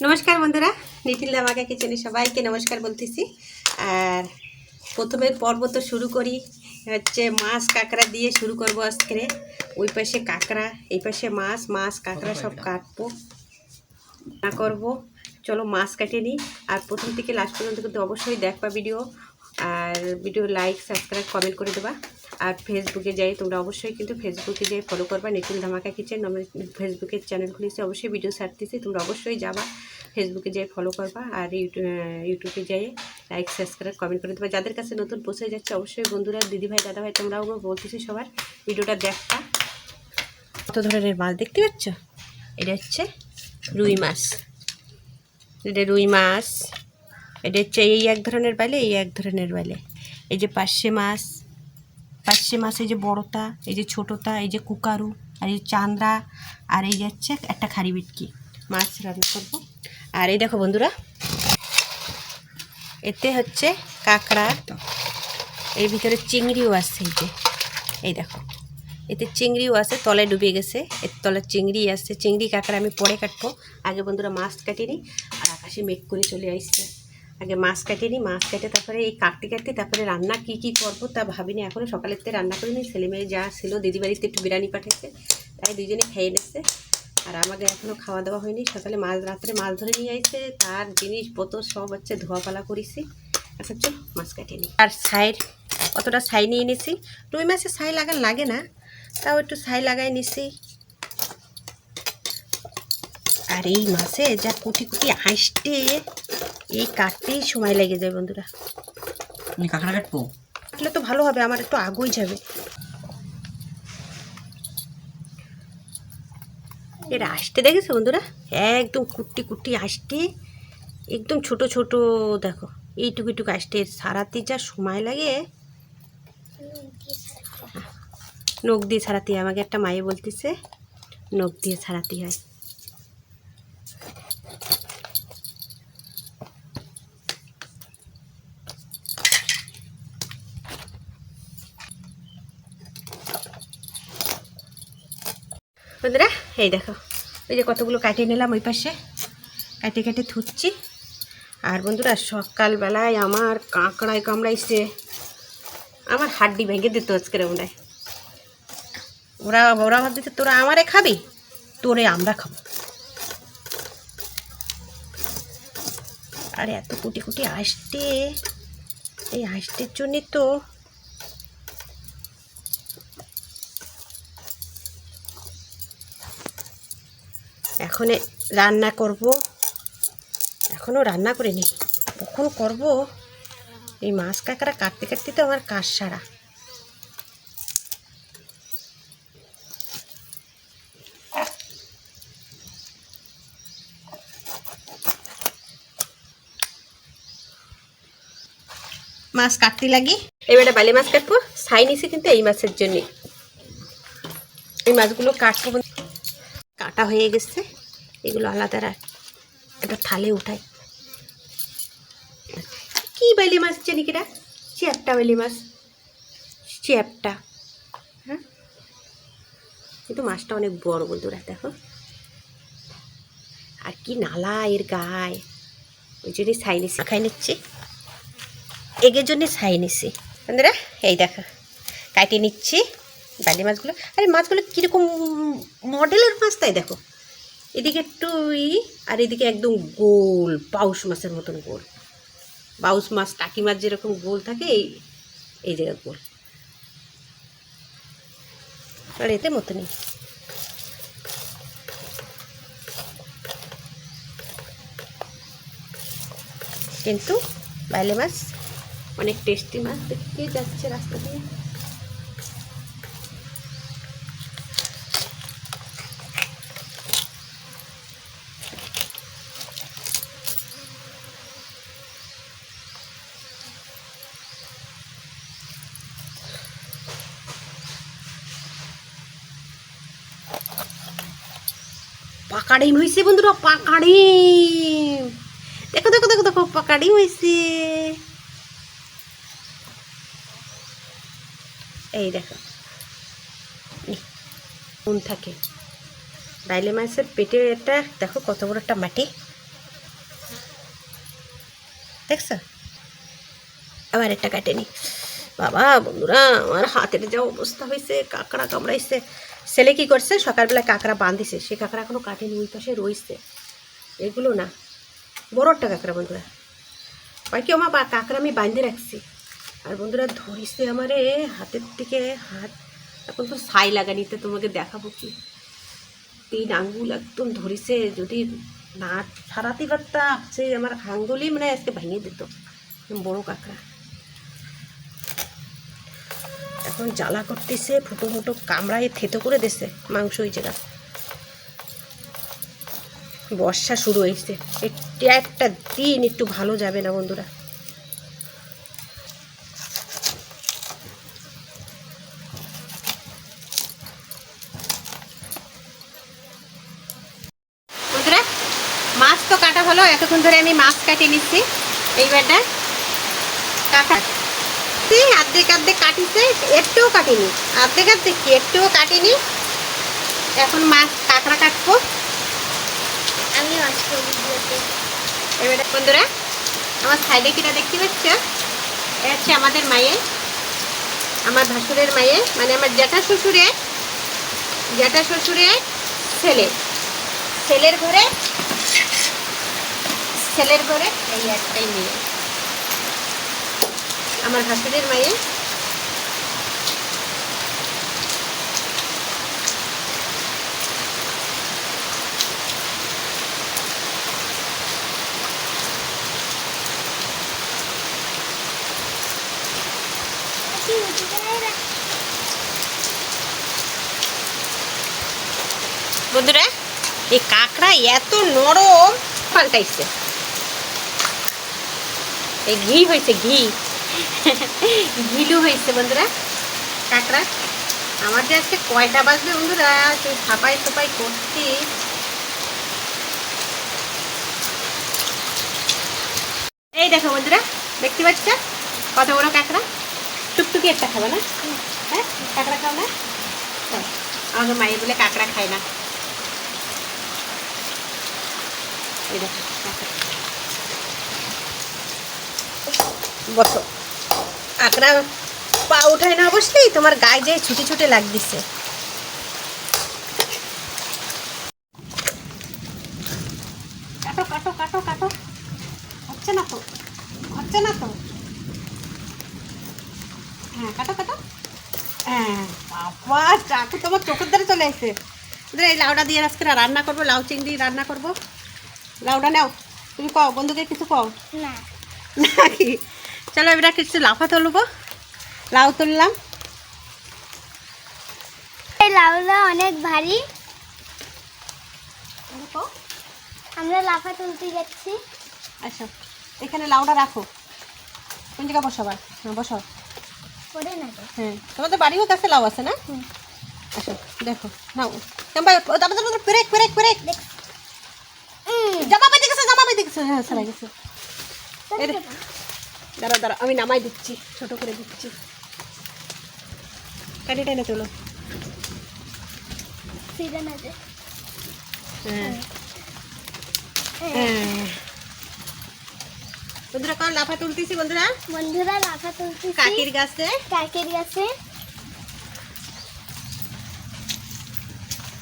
নমস্কার বন্ধুরা নিখিল দামাকা কিচেনে সবাইকে নমস্কার বলতেছি। আর প্রথমে পর্ব তো শুরু করি হচ্ছে মাছ কাঁকড়া দিয়ে শুরু করব আজকে। ওই পাশে কাঁকড়া এই পাশে মাছ মাছ কাঁকড়া সব কাটবো না করব। চলো মাছ কাটে নিই আর প্রথম থেকে লাস্ট পর্যন্ত কিন্তু অবশ্যই দেখবা ভিডিও আর ভিডিও লাইক সাবস্ক্রাইব কমেন্ট করে দেবা। আর ফেসবুকে যাই, তোমরা অবশ্যই কিন্তু ফেসবুকে যাই ফলো করবা। নিখিল ধামাকা কিচেন আমি ফেসবুকের চ্যানেল খুলেছি অবশ্যই ভিডিও ছাড়তেছি। তোমরা অবশ্যই যাবা, ফেসবুকে যাই ফলো করবা আর ইউটিউব যাই লাইক সাবস্ক্রাইব কমেন্ট করে দেবা। যাদের কাছে নতুন পৌঁছে যাচ্ছে, অবশ্যই বন্ধুরা, দিদিভাই, দাদাভাই, তোমরাও বলতেছি সবার ভিডিওটা দেখবা। কত ধরনের মাছ দেখতে পাচ্ছ? এটা হচ্ছে রুই মাছ। এটা রুই মাছ, এটা হচ্ছে এই এক ধরনের বালে, এই এক ধরনের বালে। এই যে পার্শে মাছ পার্শে মাছ এই যে বড়টা, এই যে ছোটোটা, এই যে কুকারু, আর এই চান্দ্রা, আর এই যাচ্ছে একটা খারি বিটকি। মাছ রান্না করব। আর এই দেখো বন্ধুরা, এতে হচ্ছে কাঁকড়া এর ভিতরে চিংড়িও আছে এই যে। এই দেখো, এতে চিংড়িও আছে তলে ডুবে গেছে। এর তলে চিংড়ি আছে, চিংড়ি কাঁকড়া আমি পরে কাটবো। আগে বন্ধুরা মাছ কাটিনি, আর আকাশে মেঘ করে চলে আসছে। আগে মাছ কাটিনি মাছ কেটে তারপরে এই কাটতে কাটতে তারপরে রান্না কি কি করব তা ভাবিনি এখনও সকালের থেকে রান্না করিনি ছেলে মেয়ে যা ছিল, দিদি বাড়িতে একটু বিরিয়ানি পাঠাচ্ছে তাই দুজনে খেয়ে নিচ্ছে। আর আমাদের এখনও খাওয়া দাওয়া হয়নি, সকালে মাছ, রাত্রে মাছ ধরে নিয়ে আসছে তার জিনিসপত্র সব হচ্ছে ধোয়াপালা করেছি। আচ্ছা চল, মাছ কাটিয়ে নিই। আর সাইড অতটা ছাই নিয়ে নিছি। রুই মাছে ছাই লাগান লাগে না, তাও একটু ছাই লাগাই নিছি। আর এই মাছে যা কুটি কুটি আসতে এই কাটতেই সময় লেগে যায় বন্ধুরা। কাঁকড়া কাটবো? কাটলে তো ভালো হবে আমার একটু আগুই যাবে। এর আসতে দেখেছ বন্ধুরা? একদম কুটি কুটি আসতে একদম ছোট ছোট দেখো এইটুকু এইটুকু আসতে সারাতে যা সময় লাগে। নখ দিয়ে ছাড়াতে হয় আমাকে একটা মায়ে বলতেছে নখ দিয়ে ছাড়াতে হয় বন্ধুরা এই দেখো, ওই যে কতগুলো কাটিয়ে নিলাম ওই পাশে। কাটে কাটে থুচ্ছি আর বন্ধুরা, সকালবেলায় আমার কাঁকড়ায় কামড়াইছে। আমার হাড্ডি ভেঙে দিত আজকের ওরাই ওরা ওরা ভাবতেছে তোরা আমারে খাবি? তোরে আমরা খাব। আর এত কুটি কুটি আসতে এই আসতের জন্যে তো এখন রান্না করব। এখনও রান্না করিনি। কখন করব? এই মাছ কাঁকড়া কাটতে কাটতে তো আমার কাজ সারা। মাছ কাটতে লাগি। এবারে বালি মাছ কাটবো। ছাই নিছি কিন্তু এই মাছের জন্যে। এই মাছগুলো কাটবো। কাটা হয়ে গেছে। এগুলো আলাদা রাখ। একটা থালে উঠাই। কি বাইলি মাছ জানি কিটা চ্যাপটা বাইলি মাছ। চ্যাপটা। হ্যাঁ? কিন্তু মাছটা অনেক বড় বন্ধুরা, দেখো। আর কি নালা এর গায়ে। ওই জন্যই ছাই নিচ্ছি খাই নিচ্ছি। এগের জন্যে ছাই নিচ্ছি বন্ধুরা, এই দেখো। কাটিয়ে নিচ্ছি বালি মাছগুলো। আরে মাছগুলো কীরকম মডেলের মাছ তাই দেখো। এদিকে একটু ই আর এদিকে একদম গোল, পাউস মাছের মতন গোল। বাউস মাছ, টাকি মাছ যেরকম গোল থাকে, এই এই জায়গা গোল। আর এতে মতনই কিন্তু বাইলে মাছ, অনেক টেস্টি মাছ দেখতে যাচ্ছে রাস্তা দিয়ে। পাকা ডিম হয়েছে বন্ধুরা পাকা ডিম দেখো দেখো দেখো দেখো পাকা ডিম হয়েছে এই দেখো। কোন থাকে। ডাইলে মাছের পেটে একটা, দেখো কত বড় একটা মাটি। দেখছ? আবার একটা কাটেনি বাবা, বন্ধুরা, আমার হাতের যা অবস্থা হয়েছে কাঁকড়া কামড়াইছে। ছেলে কি করছে? সকালবেলা কাঁকড়া বাঁধিছে। সে কাঁকড়া এখনও কাটেনি, ওই পাশে রয়েছে। এগুলো না। বড় একটা কাঁকড়া বন্ধুরা। বাকি আমার কাঁকড়া আমি বাঁধে রাখছি। আর বন্ধুরা, ধরিছে আমারে হাতের থেকে হাত। এখন তো ছাই লাগানিতে তোমাকে দেখাবো কি? তিন আঙ্গুল একদম ধরিছে, যদি না ছাড়াতে পারতাম, সে আমার আঙ্গুলই মানে আজকে ভেঙে দিত। বড় কাঁকড়া। এখন জ্বালা করতেছে, ফুটো ফুটো কামড়ায় থেতো করে দিছে মাংস জায়গা। বর্ষা শুরু হয়েছে। একটা একটা দিন একটু ভালো যাবে না বন্ধুরা। বন্ধুরা, মাছ তো কাটা হলো, এতক্ষণ ধরে আমি মাছ কাটিয়ে নিচ্ছি। এইবারটা কাটা এই অর্ধেক অর্ধেক কাটিছে, একটুও কাটিনি। অর্ধেক অর্ধেক কি একটুও কাটিনি। এখন মাছ কাঁকড়া কাটবো। আমি এবারে বন্ধুরা, আমার সাইডে কিটা দেখতে পাচ্ছ? এটা হচ্ছে আমাদের মায়ে আমার ভাসুরের মায়ে মানে আমার জ্যাঠা শ্বশুরে জ্যাঠা শ্বশুরের ছেলে। ছেলের ঘরে ছেলের ঘরে এই একটাই মেয়ে। আমার ভাসুরের মায়ে কি হচ্ছে রে? বন্ধুরা, এই কাঁকড়া এত নরম, পাল্টাইছে। এই ঘি হয়েছে, ঘি। ঘিলু হয়েছে বন্ধুরা, কাঁকড়া। আমার যে আজকে কয়টা বাজবে বন্ধুরা? সেই সাপাই সাপাই করছি। এই দেখো বন্ধুরা, দেখতে পাচ্ছ? কত বড় কাঁকড়া? টুকটুকি একটা খাবে না? হ্যাঁ কাঁকড়া খাও না। আমাদের মায়ের বলে কাঁকড়া খায় না এই দেখো কাঁকড়া। বসো। পা উঠায় না বসলেই তোমার গায়ে যে ছুটে ছুটে লাগতেছে। কাটো কাটো কাটো কাটো। হচ্ছে না তো? হচ্ছে না তো? হ্যাঁ কাটো কাটো। হ্যাঁ তোমার চোখের ধারে চলে এদের এই লাউটা দিয়ে আজকে রান্না করব, লাউ চিংড়ি রান্না করব। লাউটা নাও তুমি কও বন্ধুকে কিছু কও না। নাকি? চলো এবার কিছু লাফা তুলবো। লাউ তুললাম। এই লাউটা অনেক ভারী। আমরা লাফা তুলতে যাচ্ছি। আচ্ছা এখানে লাউটা রাখো। কোন জায়গায় বসাবার হ্যাঁ বসো। করে না হ্যাঁ তোমাদের বাড়িও কাছে লাউ আছে না? হুম। আচ্ছা দেখো। নাও কেমন তারপরে পেরেক পেরেক পেরেক উম, জামা পেতে গেছে জামা পেতে গেছে হ্যাঁ সারা গেছে। দাঁড়া দাঁড়া আমি নামাই দিচ্ছি ছোট করে দিচ্ছি। কাটি টেনে তোলো। হ্যাঁ হ্যাঁ। হ্যাঁ। বন্ধুরা কারণ লাফা তুলতেছি বন্ধুরা। বন্ধুরা লাফা তুলতেছি। কাকির গাছে। কাকির গাছে।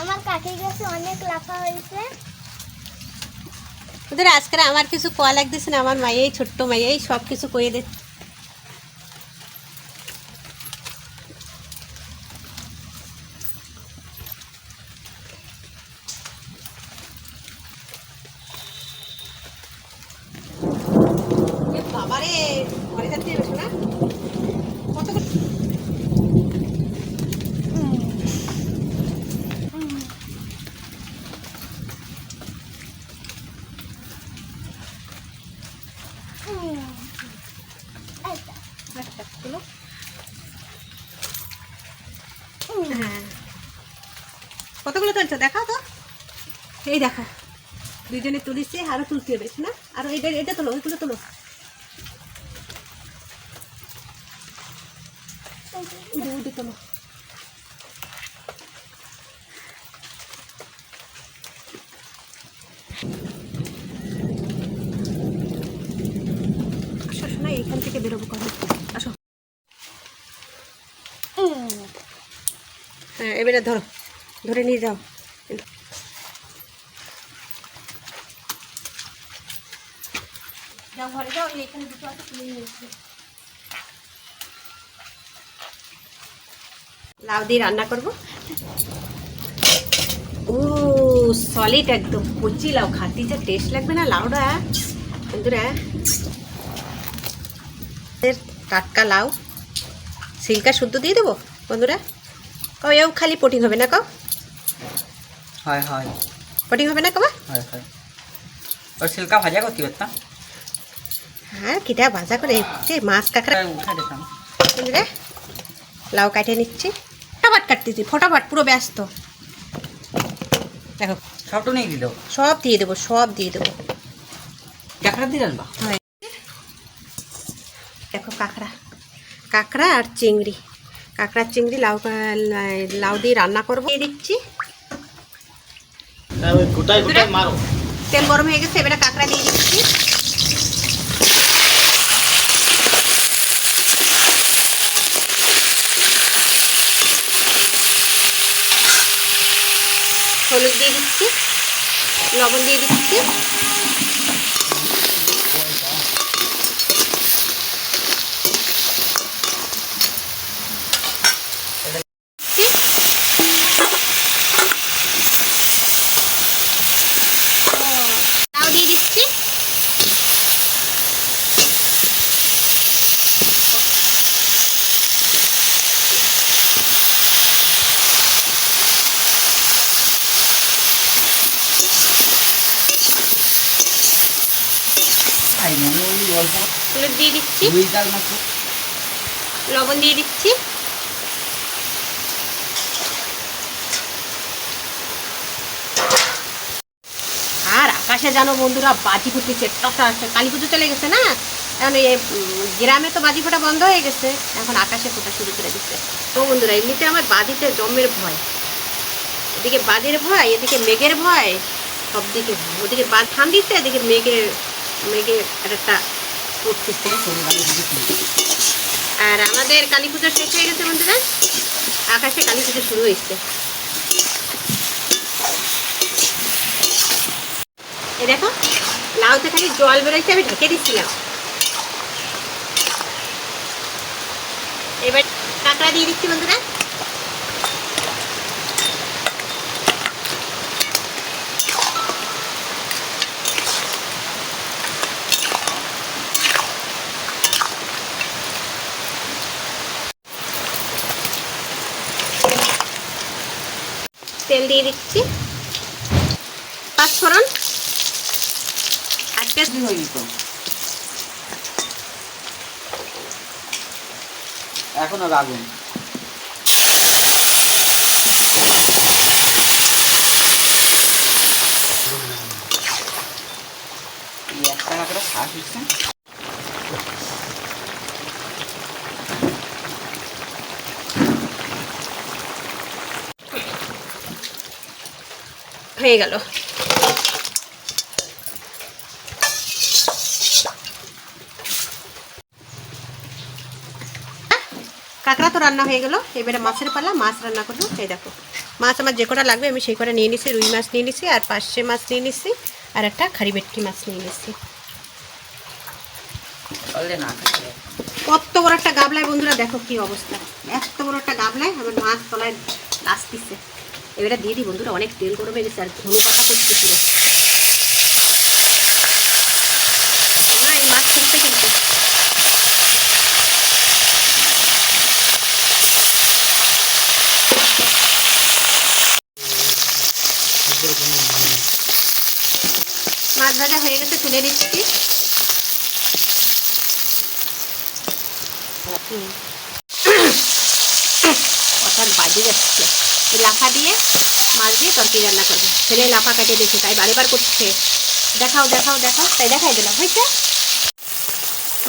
আমার কাকির গাছে অনেক লাফা হয়েছে। বন্ধুরা আজকে আমার কিছু কোয়া লাগতেছে না আমার মায়েই ছোট্ট মায়েই সব কিছু কয়ে দিচ্ছে বাবারে ঘরে যাচ্ছে না কত উম, এই তো। আচ্ছা তুলো উম, হ্যাঁ কতগুলো তুলছো দেখাও তো এই দেখো, দুইজনে তুলিছে, আরও তুলতে হবে না? আরও এটা এটা তোলো, ওইগুলো তোলো। তোলো। এখান থেকে বেরোবো আসো। হ্যাঁ এবারে ধরো, ধরে নিয়ে যাও যাও ঘরে যাও এখানে দুটো আছে তুলে নিয়ে এসো। লাউ দিয়ে রান্না করব? ও সলিড একদম। কচি লাউ খাতি যা টেস্ট লাগবে না লাউটা বন্ধুরা এর টাটকা লাউ। সিল্কা শুদ্ধ দিয়ে দেবো বন্ধুরা? কও এও খালি পটিং হবে না কও? হয় হয়। পটিং হবে না কবা হয় হয়। ওর সিল্কা ভাজা করতে পারতাম হ্যাঁ কিটা ভাজা করে এতে মাছ কাঁকড়া। উঠে লাউ কাটে নিচ্ছি। ফটাফট কাটতেছি ফটাফট পুরো ব্যস্ত। দেখো সবটু নিয়ে দিল? সব দিয়ে দেবো সব দিয়ে দেবো। কাঁকড়া দিয়ে রান্না দেখো কাঁকড়া। কাঁকড়া আর চিংড়ি। কাঁকড়া চিংড়ি লাউ লাউ দিয়ে রান্না করব। দিয়ে দিচ্ছি। তেল গরম হয়ে গেছে এবারে কাঁকড়া দিয়ে দিচ্ছি। হলুদ দিয়ে দিচ্ছি লবণ দিয়ে দিচ্ছি লাউ দিয়ে দিচ্ছি খাই মনে ওই অল্প হলুদ দিয়ে দিচ্ছি। লবণ দিয়ে দিচ্ছি। আর আকাশে জানো বন্ধুরা বাজি ফুটেছে টটা কালী পুজো চলে গেছে না? এখন এই গ্রামে তো বাজি ফোটা বন্ধ হয়ে গেছে। এখন আকাশে ফোটা শুরু করে দিচ্ছে। তো বন্ধুরা এমনিতে আমার বাজিতে জমের ভয়। এদিকে বাজের ভয় এদিকে মেঘের ভয় সব দিকে ওদিকে বাজ ঠান দিচ্ছে এদিকে মেঘের মেঘের একটা আর আমাদের কালী পুজো শেষ হয়ে গেছে বন্ধুরা। আকাশে কালী পুজো শুরু হয়েছে। এই দেখো, লাউতে খালি জল বেরোচ্ছে, আমি ঢেকে দিচ্ছিলাম এবার কাঁকড়া দিয়ে দিচ্ছি বন্ধুরা তেল দিয়ে দিচ্ছি। কি হয়ে যেত এখনও এই একটা কাঁকড়া শ্বাস হয়ে গেল। কাঁকড়া তো রান্না হয়ে গেল। এবারে মাছের পালা মাছ রান্না করব। এই দেখো মাছ আমার যে কটা লাগবে আমি সেই কটা নিয়ে নিছি রুই মাছ নিয়ে নিছি আর পার্শে মাছ নিয়ে নিছি আর একটা খাড়ি ভেটকি মাছ নিয়ে নিছি। কত বড় একটা গাবলায় বন্ধুরা দেখো কি অবস্থা। এত বড় একটা গাবলায় আমার মাছ তলায় আসতেছে এবারে দিয়ে দিই, বন্ধুরা, অনেক তেল গরম হয়ে গেছে, আর ঘন পাতা করছে পুরো তোমরা এই মাছ তুলতে কিন্তু মাছ ভাজা হয়ে গেছে, তুলে দিচ্ছি। বাজে যাচ্ছে। লাফা দিয়ে মাছ দিয়ে তরকারি রান্না করবে। ছেলে লাফা কাটিয়ে দিয়েছে তাই বারে বার করছে। দেখাও দেখাও দেখাও তাই দেখাই দিলাম হয়েছে?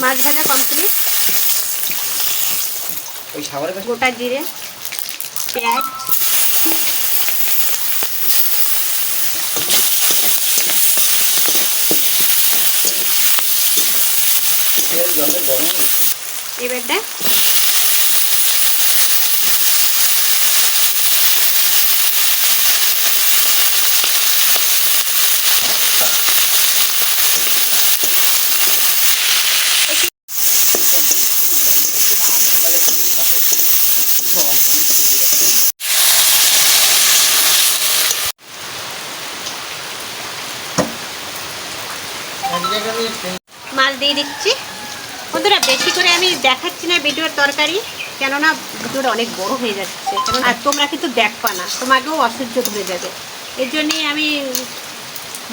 মাছ ভাজা কমপ্লিট ওই গোটা জিরে পেঁয়াজ। এই জলটা মাছ দিয়ে দিচ্ছি। বন্ধুরা বেশি করে আমি দেখাচ্ছি না ভিডিওর তরকারি কেননা ভিডিওটা অনেক বড় হয়ে যাচ্ছে। কেননা আর তোমরা কিন্তু দেখবা না তোমাকেও অসহ্য ধরে যাবে। এর জন্যে আমি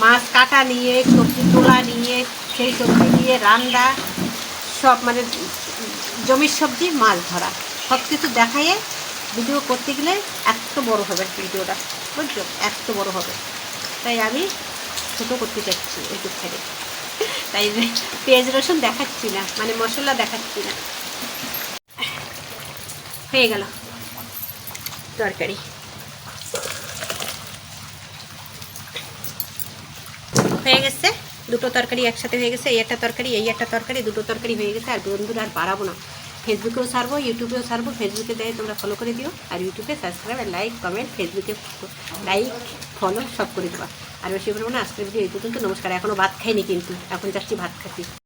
মাছ কাটা নিয়ে সবজি তোলা নিয়ে সেই সবজি দিয়ে রান্না সব মানে জমির সবজি মাছ ধরা সব কিছু দেখাইয়ে ভিডিও করতে গেলে এত বড় হবে ভিডিওটা বুঝছ? এত বড় হবে। তাই আমি ছোটো করতে চাচ্ছি ইউটিউব থেকে। তাই পেঁয়াজ রসুন দেখাচ্ছি না মানে মশলা দেখাচ্ছি না। হয়ে গেল তরকারি। হয়ে গেছে, দুটো তরকারি একসাথে হয়ে গেছে, এই একটা তরকারি, এই একটা তরকারি, দুটো তরকারি হয়ে গেছে, আর বন্ধুরা আর বাড়াবো না। ফেসবুকেও ছাড়বো ইউটিউবেও ছাড়বো ফেসবুকে দেয় তোমরা ফলো করে দিও, আর ইউটিউবে সাবস্ক্রাইব আর লাইক কমেন্ট ফেসবুকে লাইক ফলো সব করে দেবা। আর বেশি করব না আজকের ভিডিও এই পর্যন্ত নমস্কার এখনও ভাত খাইনি কিন্তু, এখন যাচ্ছি ভাত খাচ্ছি